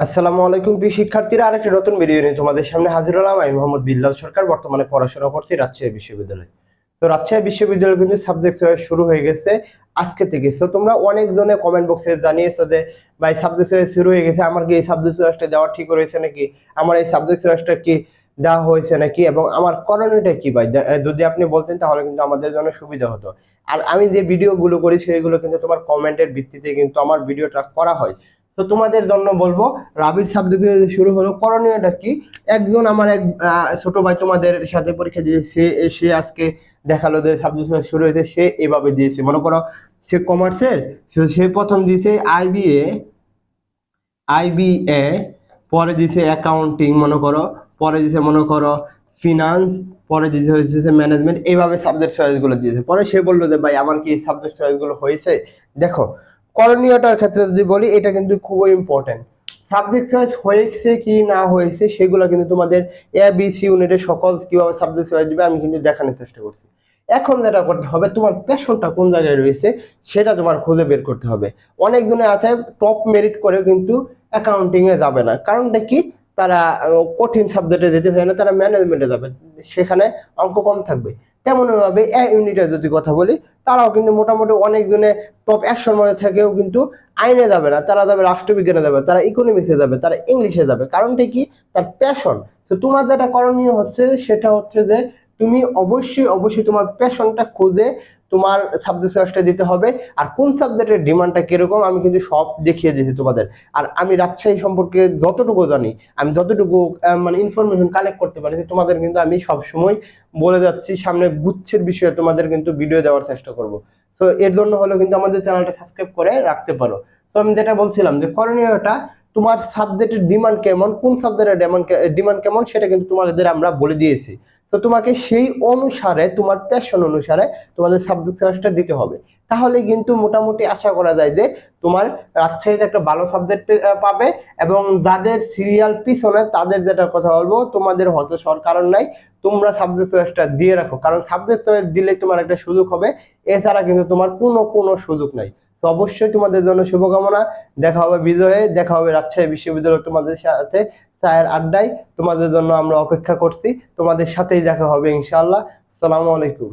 আসসালামু আলাইকুম প্রিয় শিক্ষার্থীরা, আরেকটি নতুন ভিডিও নিয়ে তোমাদের সামনে হাজির হলাম। আমি মোহাম্মদ বিল্লাল সরকার, বর্তমানে পড়াশোনা করছি রাজশাহী বিশ্ববিদ্যালয়ে। তো রাজশাহী বিশ্ববিদ্যালয় কিন্তু সাবজেক্ট চয়েস শুরু হয়ে গেছে আজকে থেকে। তো তোমরা অনেক জনে কমেন্ট বক্সে জানিয়েছো যে, ভাই সাবজেক্ট চয়েস শুরু হয়ে গেছে, আমার কি এই সাবজেক্ট চয়েসটা দেওয়া ঠিক হয়েছে নাকি? আমার এই সাবজেক্ট চয়েসটা কি দেওয়া হয়েছে নাকি? এবং আমার করণীয়টা কি ভাই? যদি আপনি বলতেন তাহলে কিন্তু আমাদের জন্য সুবিধা হতো। আর আমি যে ভিডিওগুলো করি, সেগুলো কিন্তু তোমার কমেন্টের ভিত্তিতে কিন্তু আমার ভিডিওটা করা হয়। তো তোমাদের জন্য বলব রাবির সাবজেক্ট শুরু হলো। করণীয়টা কি? একজন আমার এক ছোট ভাই তোমাদের সাথে পরীক্ষা দিয়েছে, সে সে আজকে দেখাল যে সাবজেক্ট শুরু হয়েছে, সে এভাবে দিয়েছে। মনে করো, সে কমার্সের সে প্রথম দিয়েছে আইবিএ আইবিএ পরে দিয়েছে অ্যাকাউন্টিং মনে করো, পরে দিয়েছে, মনে করো ফিনান্স পরে দিয়েছে, হচ্ছে ম্যানেজমেন্ট এইভাবে সাবজেক্ট চয়েসগুলো দিয়েছে। পরে সে বলল যে, ভাই, আমার কি সাবজেক্ট চয়েসগুলো হয়েছে? দেখো করণীয়টার ক্ষেত্রে যদি বলি, এটা কিন্তু খুবই ইম্পর্টেন্ট সাবজেক্ট চয়েস হয়েছে কি না হয়েছে, সেগুলো কিন্তু তোমাদের এ বি সি ইউনিটের সকল কীভাবে সাবজেক্ট চয়েস দিবে, আমি কিন্তু দেখানোর চেষ্টা করছি। এখন যেটা করতে হবে, তোমার প্যাশনটা কোন জায়গায় রয়েছে, সেটা তোমার খুঁজে বের করতে হবে। অনেকজনে আছে টপ মেরিট করে কিন্তু অ্যাকাউন্টিং এ যাবে না। কারণটা কি? তারা কঠিন সাবজেক্টে যেতে চায় না, তারা ম্যানেজমেন্টে যাবে। সেখানে অঙ্ক কম থাকবে। তেমন ভাবে এ ইউনিটের যদি কথা বলি, তারাও কিন্তু মোটামুটি অনেকজনে টপ একশোর মধ্যে থেকেও কিন্তু আইনে যাবে না, তারা যাবে রাষ্ট্রবিজ্ঞানে যাবে, তারা ইকোনমিক্সে যাবে, তারা ইংলিশে যাবে। কারণটা কি? তার প্যাশন তো তোমার যেটা করণীয় হচ্ছে, সেটা হচ্ছে যে তুমি অবশ্যই অবশ্যই তোমার প্যাশনটা খুঁজে তোমার সাবজেক্ট চয়েসটা দিতে হবে। আর কোন সাবজেক্টের ডিমান্ডটা কীরকম, আমি কিন্তু সব দেখিয়ে দিয়েছি তোমাদের। আর আমি রাজশাহী সম্পর্কে যতটুকু জানি, আমি যতটুকু মানে ইনফরমেশন কালেক্ট করতে পারি তোমাদের কিন্তু আমি সব সময় বলে যাচ্ছি, সামনে গুচ্ছের বিষয়ে তোমাদের কিন্তু ভিডিও দেওয়ার চেষ্টা করব। তো এর জন্য হলো কিন্তু আমাদের চ্যানেলটা সাবস্ক্রাইব করে রাখতে পারো। তো আমি যেটা বলছিলাম যে করণীয়টা, তোমার সাবজেক্টের ডিমান্ড কেমন, কোন সাবজেক্টের ডিমান্ড ডিমান্ড কেমন, সেটা কিন্তু তোমাদের আমরা বলে দিয়েছি। তো তোমাকে সেই অনুসারে, তোমার প্যাশন অনুসারে তোমাদের সাবজেক্ট চয়েসটা দিতে হবে। তাহলে কিন্তু মোটামুটি আশা করা যায় যে তোমার রাজশাহীতে একটা ভালো সাবজেক্ট পাবে এবং যাদের সিরিয়াল পিছনে তাদের যেটা কথা বলব, তোমাদের হতাশার কারণ নাই, তোমরা সাবজেক্ট চয়েসটা দিয়ে রাখো। কারণ সাবজেক্ট চয়েস দিলে তোমার একটা সুযোগ হবে, এছাড়া কিন্তু তোমার কোনো কোনো সুযোগ নাই। তো অবশ্যই তোমাদের জন্য শুভকামনা। দেখা হবে বিজয়ে, দেখা হবে রাজশাহী বিশ্ববিদ্যালয় তোমাদের সাথে। চায়ের আড্ডায় তোমাদের জন্য আমরা অপেক্ষা করছি। তোমাদের সাথেই দেখা হবে ইনশাআল্লাহ। আসসালামু আলাইকুম।